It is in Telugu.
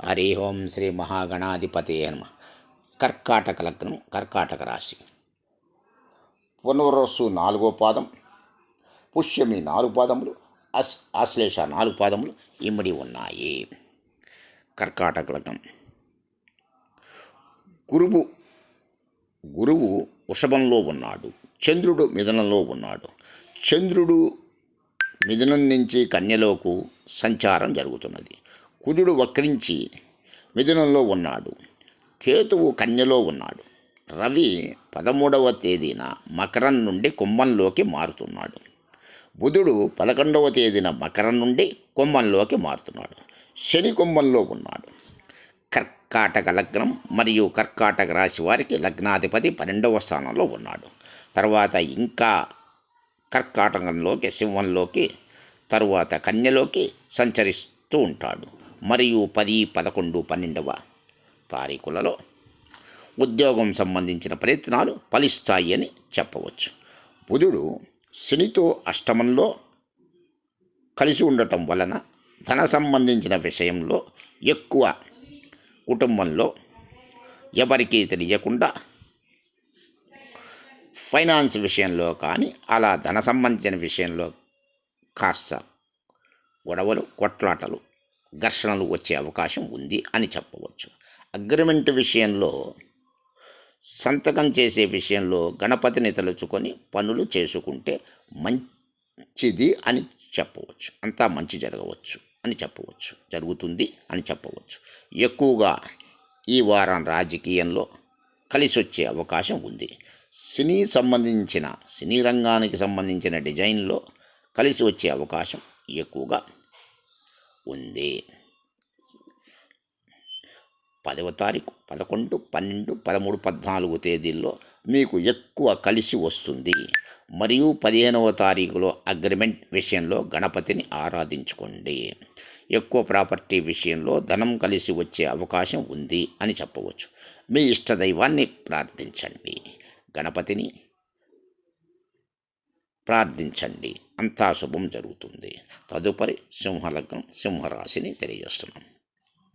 హరి ఓం శ్రీ మహాగణాధిపతి నమ. కర్కాటక లగ్నం కర్కాటక రాశి. పునర్వసు నాలుగో పాదం పుష్యమి నాలుగు పాదములు అస్ ఆశ్లేష నాలుగు పాదములు ఇమిడి ఉన్నాయి. కర్కాటక లగ్నం. గురువు గురువు వృషభంలో ఉన్నాడు చంద్రుడు మిథునంలో ఉన్నాడు. చంద్రుడు మిథునం నుంచి కన్యలోకు సంచారం జరుగుతున్నది. కుజుడు వక్రించి మిథునంలో ఉన్నాడు. కేతువు కన్యలో ఉన్నాడు. రవి పదమూడవ తేదీన మకరం నుండి కుంభంలోకి మారుతున్నాడు. బుధుడు పదకొండవ తేదీన మకరం నుండి కుంభంలోకి మారుతున్నాడు. శని కుంభంలో ఉన్నాడు. కర్కాటక లగ్నం మరియు కర్కాటక రాశి వారికి లగ్నాధిపతి పన్నెండవ స్థానంలో ఉన్నాడు. తర్వాత ఇంకా కర్కాటకంలోకి సింహంలోకి తరువాత కన్యలోకి సంచరిస్తూ ఉంటాడు. మరియు పది పదకొండు పన్నెండవ తారీఖులలో ఉద్యోగం సంబంధించిన ప్రయత్నాలు ఫలిస్తాయి అని చెప్పవచ్చు. బుధుడు శనితో అష్టమంలో కలిసి ఉండటం వలన ధన సంబంధించిన విషయంలో ఎక్కువ కుటుంబంలో ఎవరికీ తెలియకుండా ఫైనాన్స్ విషయంలో కానీ అలా ధన సంబంధించిన విషయంలో కాస్త గొడవలు కొట్లాటలు ఘర్షణలు వచ్చే అవకాశం ఉంది అని చెప్పవచ్చు. అగ్రిమెంట్ విషయంలో సంతకం చేసే విషయంలో గణపతిని తలుచుకొని పనులు చేసుకుంటే మంచిది అని చెప్పవచ్చు. అంతా మంచి జరగవచ్చు అని చెప్పవచ్చు. జరుగుతుంది అని చెప్పవచ్చు. ఎక్కువగా ఈ వారం రాజకీయంలో కలిసి వచ్చే అవకాశం ఉంది. సినీ సంబంధించిన సినీ రంగానికి సంబంధించిన డిజైన్లో కలిసి వచ్చే అవకాశం ఎక్కువగా ఉంది. పదవ తారీఖు పదకొండు పన్నెండు పదమూడు పద్నాలుగు తేదీల్లో మీకు ఎక్కువ కలిసి వస్తుంది. మరియు పదిహేనవ తారీఖులో అగ్రిమెంట్ విషయంలో గణపతిని ఆరాధించుకోండి. ఎక్కువ ప్రాపర్టీ విషయంలో ధనం కలిసి వచ్చే అవకాశం ఉంది అని చెప్పవచ్చు. మీ ఇష్టదైవాన్ని ప్రార్థించండి. గణపతిని ప్రార్థించండి. అంతా శుభం జరుగుతుంది. తదుపరి సింహలగ్నం సింహరాశిని తెలియజేస్తున్నాం.